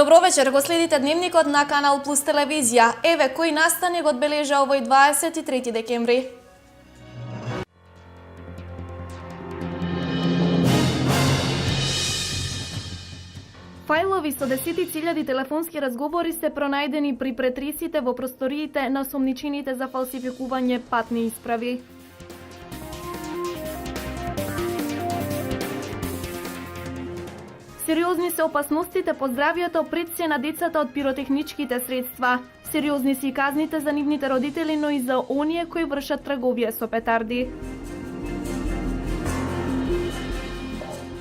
Добро вечер, го следите дневникот на Канал Плюс телевизија. Еве кој настане го одбележа овој 23 декември. Фајлови со десетици телефонски разговори се пронајдени при претрисите во просториите на сомничините за фалсификување патни исправи. Сериозни се опасностите по здравјето пред се на децата од пиротехничките средства. Сериозни се и казните за нивните родители, но и за оние кои вршат трговија со петарди.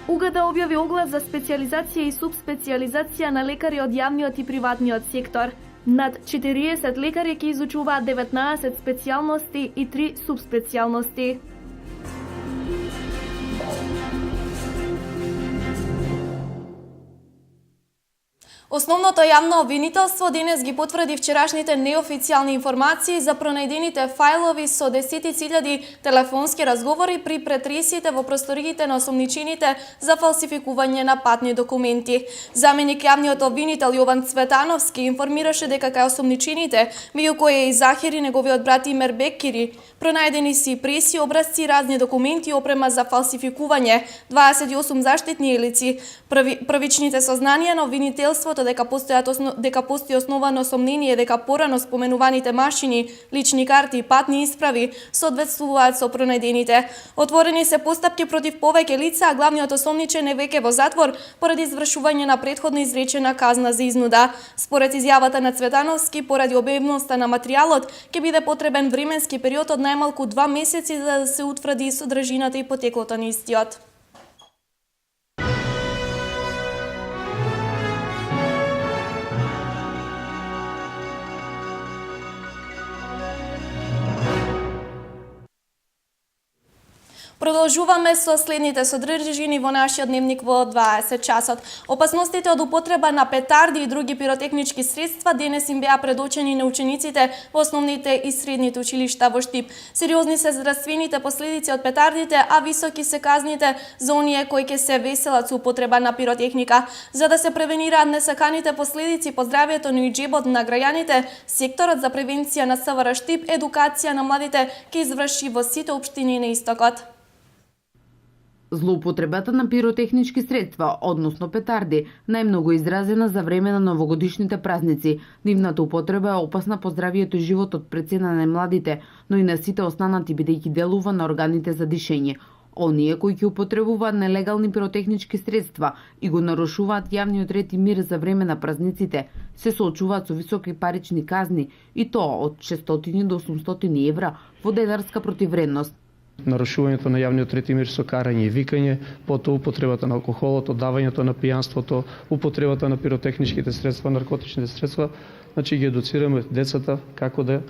УГД објави оглас за специализација и субспециализација на лекари од јавниот и приватниот сектор. Над 40 лекари ќе изучуваат 19 специјалности и 3 субспецијалности. Основното јавно обвинителство денес ги потврди вчерашните неофицијални информации за пронајдените фајлови со десетици телефонски разговори при претресите во просториите на осомничините за фалсификување на патни документи. Заменик јавниот обвинител Јован Цветановски информираше дека кај осомничините, меѓу кои и Захири неговиот брат Имер Беккири, пронајдени си преси, образци, разни документи и опрема за фалсификување, 28 заштитни елици. Први, првичните сознанија на обвинителството фактот дека постојат осно, дека постои основано сомнение дека порано споменуваните машини, лични карти и патни исправи соодветствуваат со пронајдените. Отворени се постапки против повеќе лица, а главниот осомничен е веќе во затвор поради извршување на предходно изречена казна за изнуда. Според изјавата на Цветановски, поради обемноста на материјалот, ќе биде потребен временски период од најмалку два месеци за да се утврди содржината и потеклото на истиот. Продолжуваме со следните содржини во нашиот дневник во 20 часот. Опасностите од употреба на петарди и други пиротехнички средства денес им беа предочени на учениците во основните и средните училишта во Штип. Сериозни се здравствените последици од петардите, а високи се казните за оние кои ќе се веселат со употреба на пиротехника. За да се превенираат несаканите последици по здравјето на и джебот на граѓаните, секторот за превенција на СВР Штип едукација на младите ќе изврши во сите општини на истокот. Злоупотребата на пиротехнички средства, односно петарди, најмногу изразена за време на новогодишните празници. Нивната употреба е опасна по здравието и животот пред се на најмладите, но и на сите останати бидејќи делува на органите за дишење. Оние кои ќе употребуваат нелегални пиротехнички средства и го нарушуваат јавниот ред и мир за време на празниците, се соочуваат со високи парични казни и тоа од 600 до 800 евра во дедарска противредност нарушувањето на јавниот ред и мир со карање и викање, потоа употребата на алкохолот, одавањето на пијанството, употребата на пиротехничките средства, наркотичните средства, значи ги едуцираме децата како да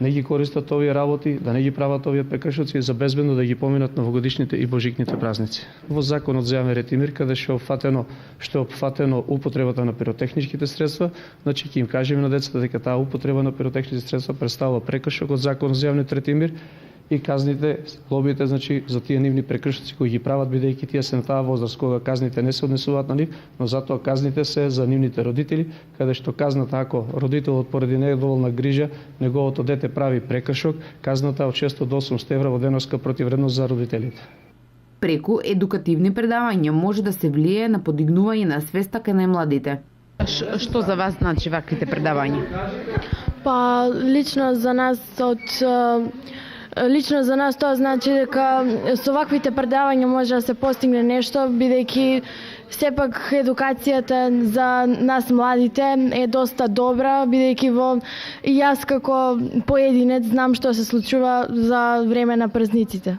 не ги користат овие работи, да не ги прават овие прекршоци за безбедно да ги поминат новогодишните и божикните празници. Во законот за јавен ред и мир каде што опфатено што е опфатено употребата на пиротехничките средства, значи ќе им кажеме на децата дека таа употреба на пиротехнички средства представува прекршок од законот за јавен ред и мир и казните, глобите, значи, за тие нивни прекршоци кои ги прават, бидејќи тие се на таа возраст кога казните не се однесуваат на нив, но затоа казните се за нивните родители, каде што казната ако родителот поради недоволна грижа, неговото дете прави прекршок, казната од 600 до 800 евра во деноска противредност за родителите. Преку едукативни предавања може да се влие на подигнување на свеста кај најмладите. Што за вас значи ваквите предавања? Па лично за нас од Лично за нас тоа значи дека со ваквите предавања може да се постигне нешто, бидејќи сепак едукацијата за нас младите е доста добра, бидејќи во и јас како поединец знам што се случува за време на празниците.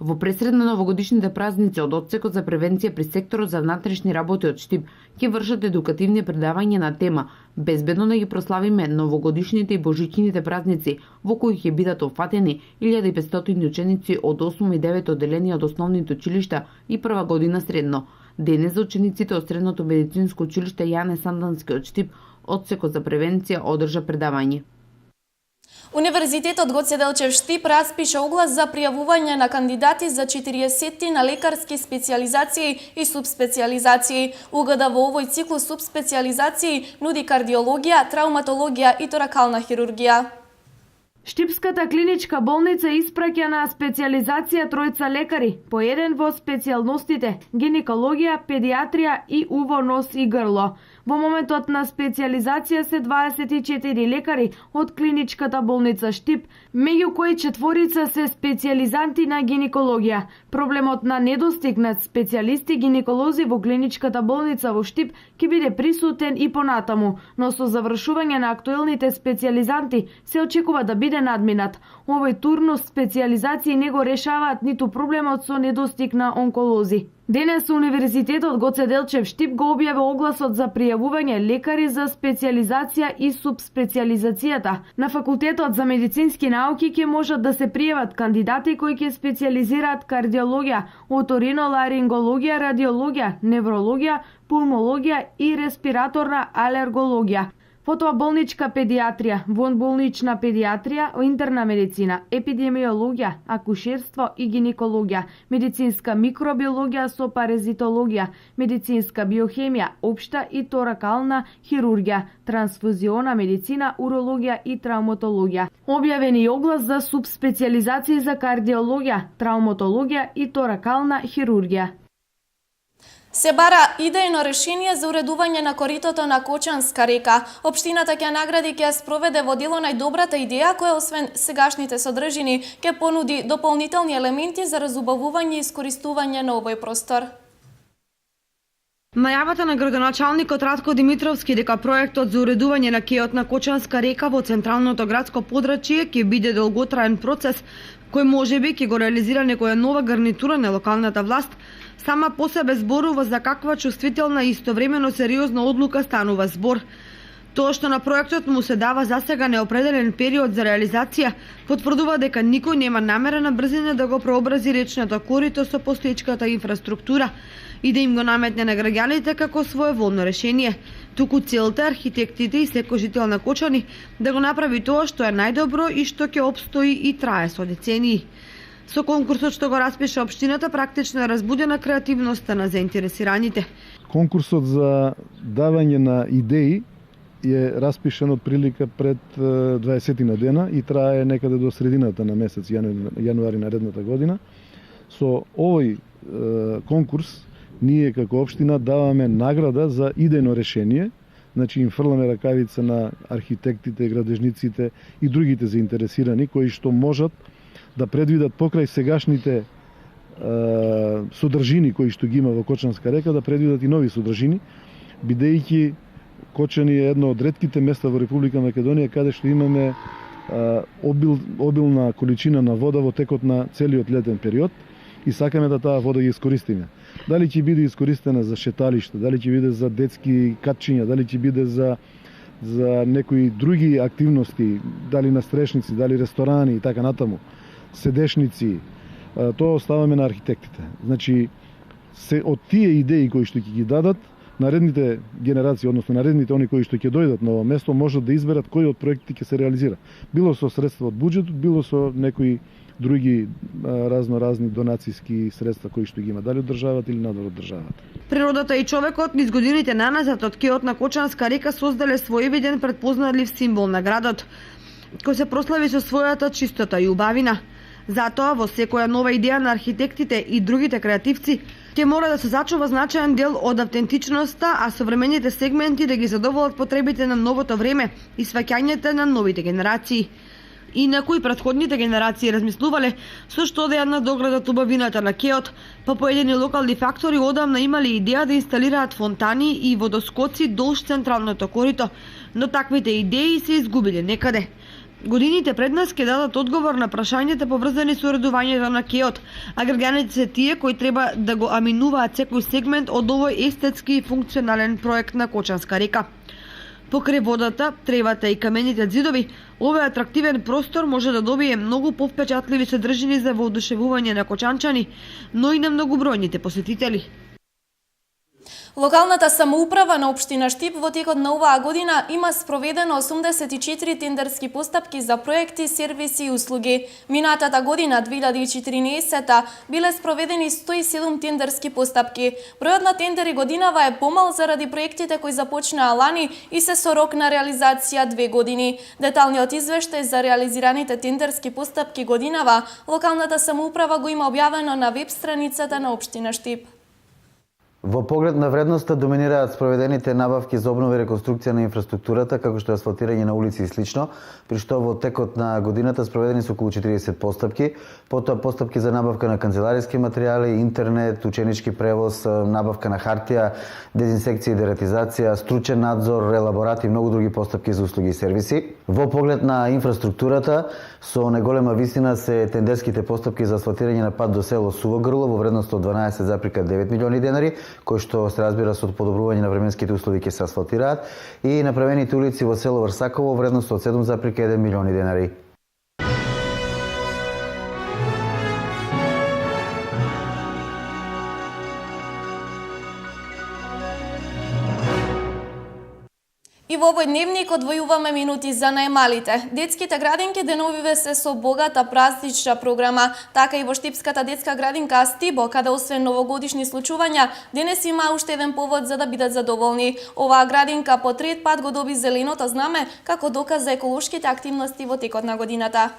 Во пресред на новогодишните празници од Одсекот за превенција при секторот за внатрешни работи од Штип ќе вршат едукативни предавања на тема Безбедно да ги прославиме новогодишните и божичните празници, во кои ќе бидат офатени 1500 ученици од 8 и 9 одделени од основните училишта и прва година средно. Денес за учениците од Средното медицинско училиште Јане Сандански од Штип, Одсекот за превенција одржа предавање. Универзитетот Год Седелчев Штип распиша оглас за пријавување на кандидати за 40 на лекарски специализации и субспециализации. Угада во овој циклус субспециализации нуди кардиологија, травматологија и торакална хирургија. Штипската клиничка болница испраќа на специализација тројца лекари, по еден во специјалностите гинекологија, педиатрија и уво, нос и грло. Во моментот на специализација се 24 лекари од клиничката болница Штип, меѓу кои четворица се специализанти на гинекологија. Проблемот на недостиг на специјалисти гинеколози во клиничката болница во Штип ќе биде присутен и понатаму, но со завршување на актуелните специјализанти се очекува да биде надминат. Овој турнус специјализации не го решаваат ниту проблемот со недостиг на онколози. Денес Универзитетот Гоце Делчев Штип го објави огласот за пријавување лекари за специализација и субспециализацијата На факултетот за медицински науки ќе можат да се пријават кандидати кои ќе специализираат кардиологија, оториноларингологија, радиологија, неврологија, пулмологија и респираторна алергологија. Потоа болничка педиатрија, вонболнична педиатрија, интерна медицина, епидемиологија, акушерство и гинекологија, медицинска микробиологија со паразитологија, медицинска биохемија, општа и торакална хирургија, трансфузиона медицина, урологија и травматологија. Објавен и оглас за субспециализации за кардиологија, травматологија и торакална хирургија. Се бара идејно решение за уредување на коритото на Кочанска река. Општината ќе награди ќе спроведе во дело најдобрата идеја која освен сегашните содржини ќе понуди дополнителни елементи за разубавување и искористување на овој простор. Најавата на градоначалникот Радко Димитровски дека проектот за уредување на кеот на Кочанска река во централното градско подрачје ќе биде долготраен процес кој можеби ќе го реализира некоја нова гарнитура на локалната власт, сама по себе зборува за каква чувствителна и истовремено сериозна одлука станува збор. Тоа што на проектот му се дава за сега неопределен период за реализација, потврдува дека никој нема намерена брзина да го прообрази речното корито со постоечката инфраструктура и да им го наметне на граѓаните како своеволно решение. Туку целта архитектите и секој жител на Кочани да го направи тоа што е најдобро и што ќе обстои и трае со децении. Со конкурсот што го распиша општината практично е разбудена креативноста на заинтересираните. Конкурсот за давање на идеи е распишан од прилика пред 20 на дена и трае некаде до средината на месец јануари наредната година. Со овој конкурс ние како општина даваме награда за идејно решение, значи им фрламе ракавица на архитектите, градежниците и другите заинтересирани кои што можат да предвидат покрај сегашните е, содржини кои што ги има во Кочанска река, да предвидат и нови содржини, бидејќи Кочани е едно од редките места во Република Македонија каде што имаме обил, обилна количина на вода во текот на целиот летен период и сакаме да таа вода ги искористиме. Дали ќе биде искористена за шеталиште, дали ќе биде за детски катчиња, дали ќе биде за за некои други активности, дали на стрешници, дали ресторани и така натаму седешници, тоа оставаме на архитектите. Значи, се од тие идеи кои што ќе ги дадат, наредните генерации, односно наредните они кои што ќе дојдат на ова место, можат да изберат кој од проектите ќе се реализира. Било со средства од буџетот, било со некои други разно разни донацијски средства кои што ги има, дали од државата или надвор од државата. Природата и човекот низ годините наназад од кеот на Кочанска река создале своевиден предпознатлив символ на градот, кој се прослави со својата чистота и убавина. Затоа во секоја нова идеја на архитектите и другите креативци ќе мора да се зачува значаен дел од автентичноста, а современите сегменти да ги задоволат потребите на новото време и сваќањето на новите генерации. И на кои предходните генерации размислувале со што да ја надоградат убавината на кеот, па поедини локални фактори одамна имале идеја да инсталираат фонтани и водоскоци долж централното корито, но таквите идеи се изгубиле некаде. Годините пред нас ќе дадат одговор на прашањата поврзани со уредувањето на кеот, а граѓаните се тие кои треба да го аминуваат секој сегмент од овој естетски и функционален проект на Кочанска река. Покрај водата, тревата и камените зидови, овој атрактивен простор може да добие многу повпечатливи содржини за воодушевување на кочанчани, но и на многобројните посетители. Локалната самоуправа на општина Штип во текот на оваа година има спроведено 84 тендерски постапки за проекти, сервиси и услуги. Минатата година, 2014 биле спроведени 107 тендерски постапки. Бројот на тендери годинава е помал заради проектите кои започнаа лани и се со рок на реализација две години. Деталниот извештај за реализираните тендерски постапки годинава, локалната самоуправа го има објавено на веб страницата на општина Штип. Во поглед на вредноста доминираат спроведените набавки за обнова и реконструкција на инфраструктурата, како што е асфалтирање на улици и слично, при што во текот на годината спроведени се околу 40 постапки, потоа постапки за набавка на канцелариски материјали, интернет, ученички превоз, набавка на хартија, дезинсекција и дератизација, стручен надзор, елаборат и многу други постапки за услуги и сервиси. Во поглед на инфраструктурата, со неголема висина се тендерските постапки за асфалтирање на пат до село Сувогрло во вредност од 12,9 милиони денари, кои што се разбира со подобрување на временските услови ќе се асфалтираат и направените улици во село Врсаково вредност од 7,1 милиони денари. И во овој дневник одвојуваме минути за најмалите. Детските градинки деновиве се со богата празнична програма, така и во Штипската детска градинка Стибо, каде освен новогодишни случувања, денес има уште еден повод за да бидат задоволни. Оваа градинка по трет пат го доби зеленото знаме како доказ за еколошките активности во текот на годината.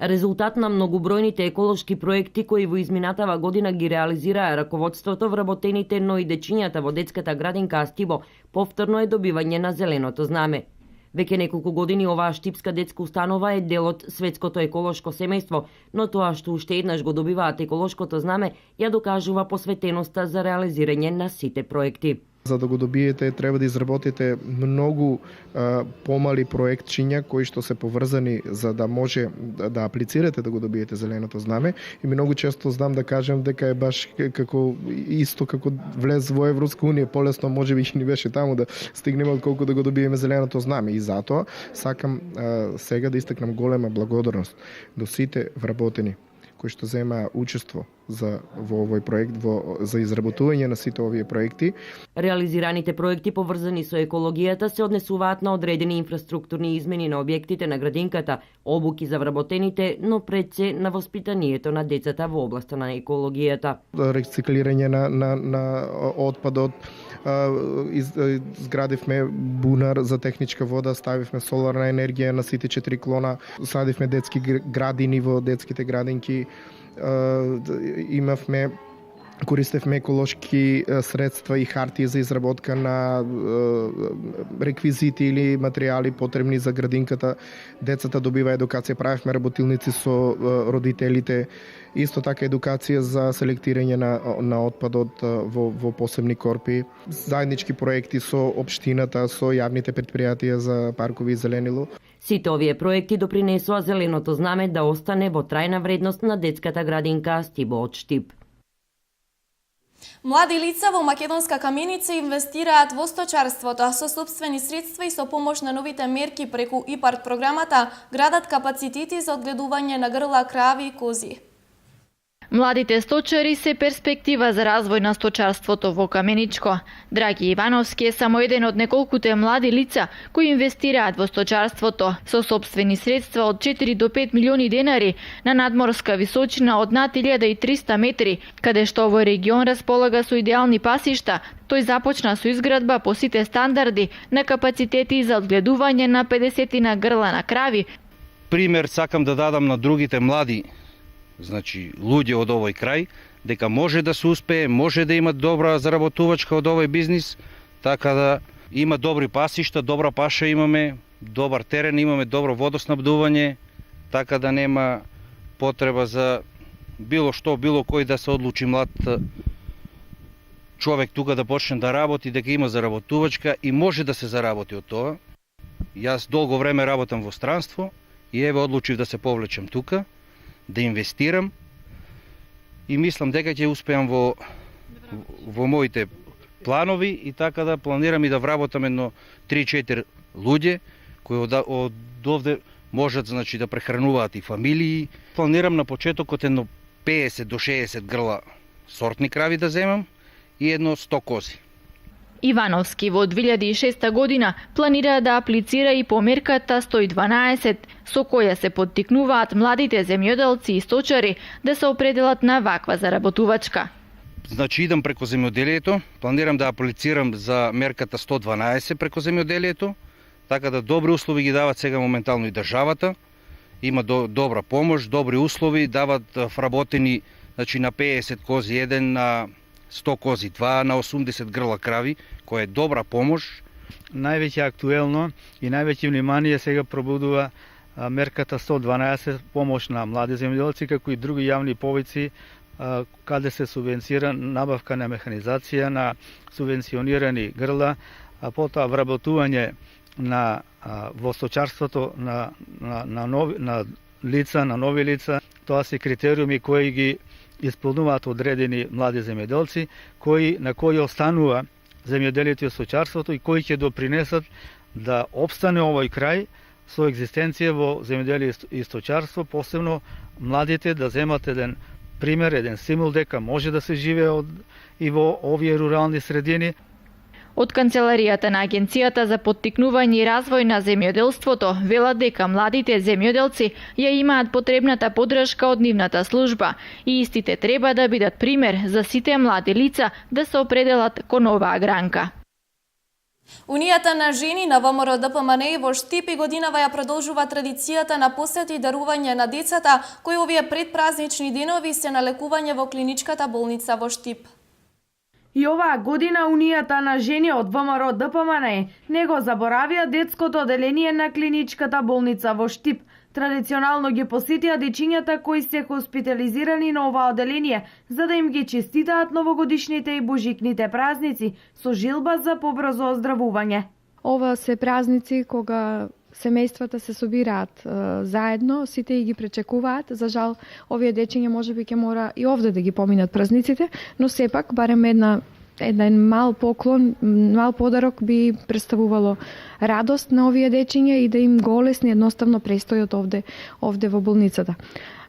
Резултат на многобројните еколошки проекти кои во изминатава година ги реализираа раководството, вработените, но и дечињата во детската градинка Астибо, повторно е добивање на зеленото знаме. Веќе неколку години оваа штипска детска установа е дел од светското еколошко семејство, но тоа што уште еднаш го добиваат еколошкото знаме ја докажува посветеноста за реализирање на сите проекти. За да го добиете, треба да изработите многу а, помали проектчиња кои што се поврзани за да може да, да аплицирате да го добиете зеленото знаме. И многу често знам да кажам дека е баш како исто како влез во Европска унија, полесно можеби ни беше таму да стигнеме отколку да го добиеме зеленото знаме. И затоа сакам а, сега да истакнам голема благодарност до сите вработени кои што зема учество за во овој проект во за изработување на сите овие проекти. Реализираните проекти поврзани со екологијата се однесуваат на одредени инфраструктурни измени на објектите на градинката, обуки за вработените, но пред се на воспитанието на децата во областа на екологијата. Рециклирање на на на отпадот, из, изградивме бунар за техничка вода, ставивме соларна енергија на сите четири клона, садивме детски градини во детските градинки, имавме користевме еколошки средства и хартија за изработка на реквизити или материјали потребни за градинката. Децата добива едукација, правевме работилници со родителите, исто така едукација за селектирање на, на отпадот во, во посебни корпи, заеднички проекти со општината, со јавните предпријатија за паркови и зеленило. Сите овие проекти допринесоа зеленото знаме да остане во трајна вредност на детската градинка Стибо од Штип. Млади лица во Македонска каменица инвестираат во сточарството со собствени средства и со помош на новите мерки преку ИПАРТ програмата градат капацитети за одгледување на грла, крави и кози. Младите сточари се перспектива за развој на сточарството во Каменичко. Драги Ивановски е само еден од неколкуте млади лица кои инвестираат во сточарството со собствени средства од 4 до 5 милиони денари на надморска височина од над 1300 метри, каде што овој регион располага со идеални пасишта, тој започна со изградба по сите стандарди на капацитети за одгледување на 50 на грла на крави. Пример сакам да дадам на другите млади значи луѓе од овој крај, дека може да се успее, може да има добра заработувачка од овој бизнис, така да има добри пасишта, добра паша имаме, добар терен имаме, добро водоснабдување, така да нема потреба за било што, било кој да се одлучи млад човек тука да почне да работи, дека има заработувачка и може да се заработи од тоа. Јас долго време работам во странство и еве одлучив да се повлечем тука да инвестирам и мислам дека ќе успеам во во моите планови и така да планирам и да вработам едно 3-4 луѓе кои од, од овде можат значи да прехрануваат и фамилии. Планирам на почетокот едно 50 до 60 грла сортни крави да земам и едно 100 кози. Ивановски во 2006 година планира да аплицира и по мерката 112, со која се поттикнуваат младите земјоделци и сточари да се определат на ваква заработувачка. Значи идам преко земјоделието, планирам да аплицирам за мерката 112 преко земјоделието, така да добри услови ги дават сега моментално и државата. Има до, добра помош, добри услови, дават вработени значи на 50 кози еден, на 100 кози 2, на 80 грла крави, која е добра помош. Највеќе актуелно и највеќе внимание сега пробудува мерката 112 помош на млади земјоделци како и други јавни повици каде се субвенцира набавка на механизација на субвенционирани грла, а потоа вработување на во сточарството на, на, на, нови, на лица, на нови лица. Тоа се критериуми кои ги исполнуваат одредени млади земјоделци, кои на кои останува земјоделието и сточарството и кои ќе допринесат да обстане овој крај со екзистенција во земјоделие и сточарство, посебно младите да земат еден пример, еден стимул дека може да се живее од, и во овие рурални средини, Од Канцеларијата на Агенцијата за поттикнување и развој на земјоделството велат дека младите земјоделци ја имаат потребната подршка од нивната служба и истите треба да бидат пример за сите млади лица да се определат кон оваа гранка. Унијата на жени на ВМРО ДПМН во Штипи и годинава ја продолжува традицијата на посети и дарување на децата кои овие предпразнични денови се на лекување во клиничката болница во Штип. И оваа година Унијата на жени од ВМРО ДПМН не го заборавија детското оделение на клиничката болница во Штип. Традиционално ги посетија дечињата кои се хоспитализирани на оваа оделение, за да им ги честитаат новогодишните и божикните празници со жилба за побрзо оздравување. Ова се празници кога семејствата се собираат е, заедно, сите и ги пречекуваат. За жал, овие дечиња можеби ќе мора и овде да ги поминат празниците, но сепак барем една еден мал поклон, мал подарок би представувало радост на овие дечиња и да им го олесни едноставно престојот овде овде во болницата.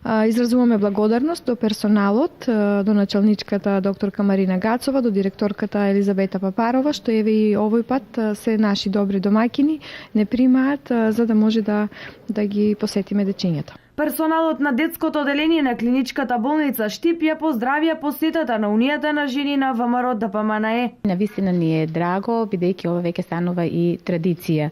Изразуваме благодарност до персоналот, до началничката докторка Марина Гацова, до директорката Елизабета Папарова, што еве и овој пат се наши добри домакини, не примаат за да може да да ги посетиме дечињата. Персоналот на детското оделение на клиничката болница Штип ја поздравија посетата на Унијата на жени на ВМРО ДПМНЕ. Навистина ни е драго, бидејќи ова веќе станува и традиција.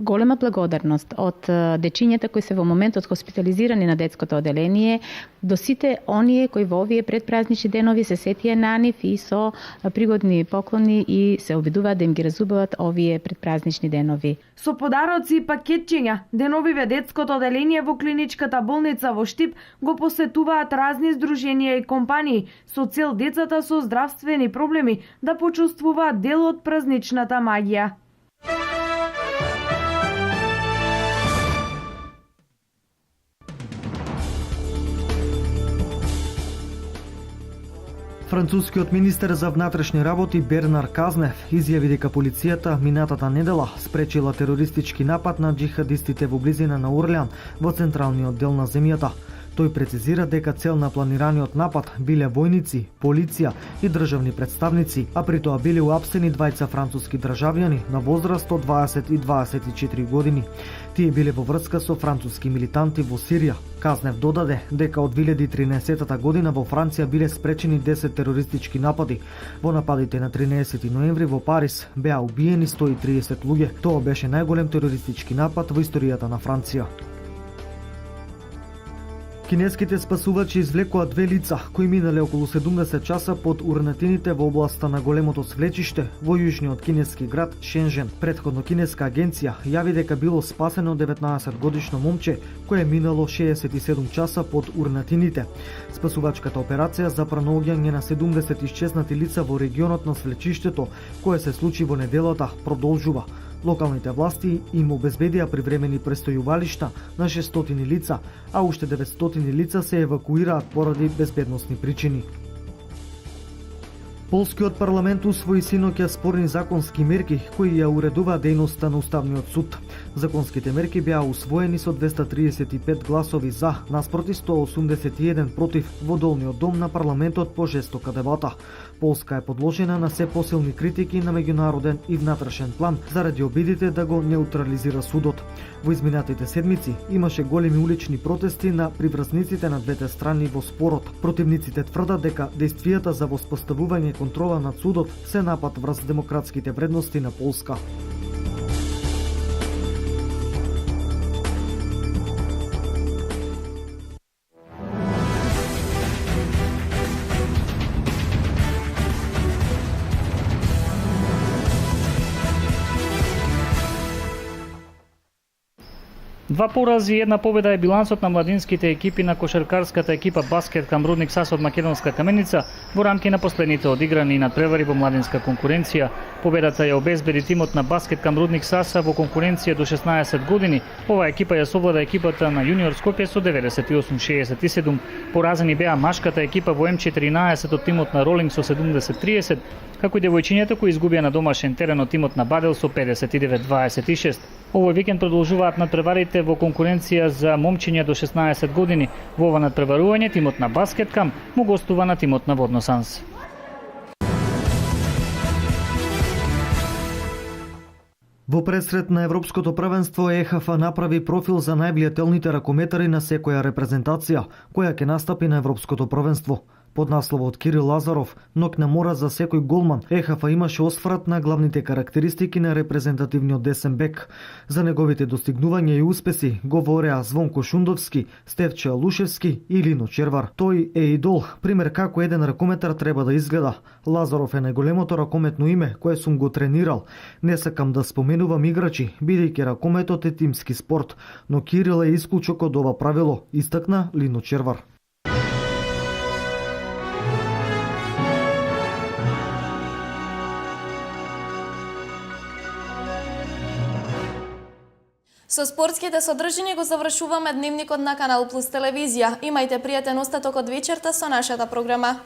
Голема благодарност од дечињата кои се во моментот хоспитализирани на детското оделение до сите оние кои во овие предпразнични денови се сетија на нив и со пригодни поклони и се обидуваат да им ги разубават овие предпразнични денови. Со подароци и пакетчиња, деновиве детското оделение во клиничката болница во Штип го посетуваат разни здруженија и компании со цел децата со здравствени проблеми да почувствуваат дел од празничната магија. Францускиот министер за внатрешни работи Бернар Казнев изјави дека полицијата минатата недела спречила терористички напад на джихадистите во близина на Орлеан во централниот дел на земјата. Тој прецизира дека цел на планираниот напад биле војници, полиција и државни представници, а при тоа биле уапсени двајца француски државјани на возраст од 20 и 24 години. Тие биле во врска со француски милитанти во Сирија. Казнев додаде дека од 2013 година во Франција биле спречени 10 терористички напади. Во нападите на 13 ноември во Париз беа убиени 130 луѓе. Тоа беше најголем терористички напад во историјата на Франција. Кинеските спасувачи извлекоа две лица кои минале околу 70 часа под урнатините во областа на големото свлечиште во јужниот кинески град Шенжен. Предходно кинеска агенција јави дека било спасено 19 годишно момче кое минало 67 часа под урнатините. Спасувачката операција за пронаоѓање на 70 исчезнати лица во регионот на свлечиштето кое се случи во неделата продолжува. Локалните власти им обезбедија привремени престојувалишта на 600 лица, а уште 900 лица се евакуираат поради безбедносни причини. Полскиот парламент усвои синоќа спорни законски мерки кои ја уредува дејноста на Уставниот суд. Законските мерки беа усвоени со 235 гласови за, наспроти 181 против во долниот дом на парламентот по жестока дебата. Полска е подложена на се посилни критики на меѓународен и внатрешен план заради обидите да го неутрализира судот. Во изминатите седмици имаше големи улични протести на приврзниците на двете страни во спорот. Противниците тврдат дека действијата за воспоставување контрола над судот се напад врз демократските вредности на Полска. Два порази и една победа е билансот на младинските екипи на кошаркарската екипа Баскет кам Рудник САС од Македонска каменица во рамки на последните одиграни надпревари во младинска конкуренција. Победата ја обезбеди тимот на Баскет кам Рудник САС во конкуренција до 16 години. Оваа екипа ја совлада екипата на Јуниор Скопје со 98-67. Поразени беа машката екипа во М14 од тимот на Ролинг со 70-30, како и девојчињата кои изгубија на домашен терен од тимот на Бадел со 59-26. Овој викенд продолжуваат надпреварите во конкуренција за момчиња до 16 години. Во ова надпреварување тимот на Баскеткам му гостува на тимот на Водносанс. Во пресред на Европското првенство ЕХФ направи профил за највлијателните ракометари на секоја репрезентација, која ќе настапи на Европското првенство. Под насловот Кирил Лазаров, нок на мора за секој голман, ЕХФ имаше осврат на главните карактеристики на репрезентативниот десен бек. За неговите достигнувања и успеси говореа Звонко Шундовски, Стевче Алушевски и Лино Червар. Тој е идол, пример како еден ракометар треба да изгледа. Лазаров е најголемото ракометно име кое сум го тренирал. Не сакам да споменувам играчи, бидејќи ракометот е тимски спорт, но Кирил е исклучок од ова правило, истакна Лино Червар. Со спортските содржини го завршуваме дневникот на Канал Плюс телевизија. Имајте пријатен остаток од вечерта со нашата програма.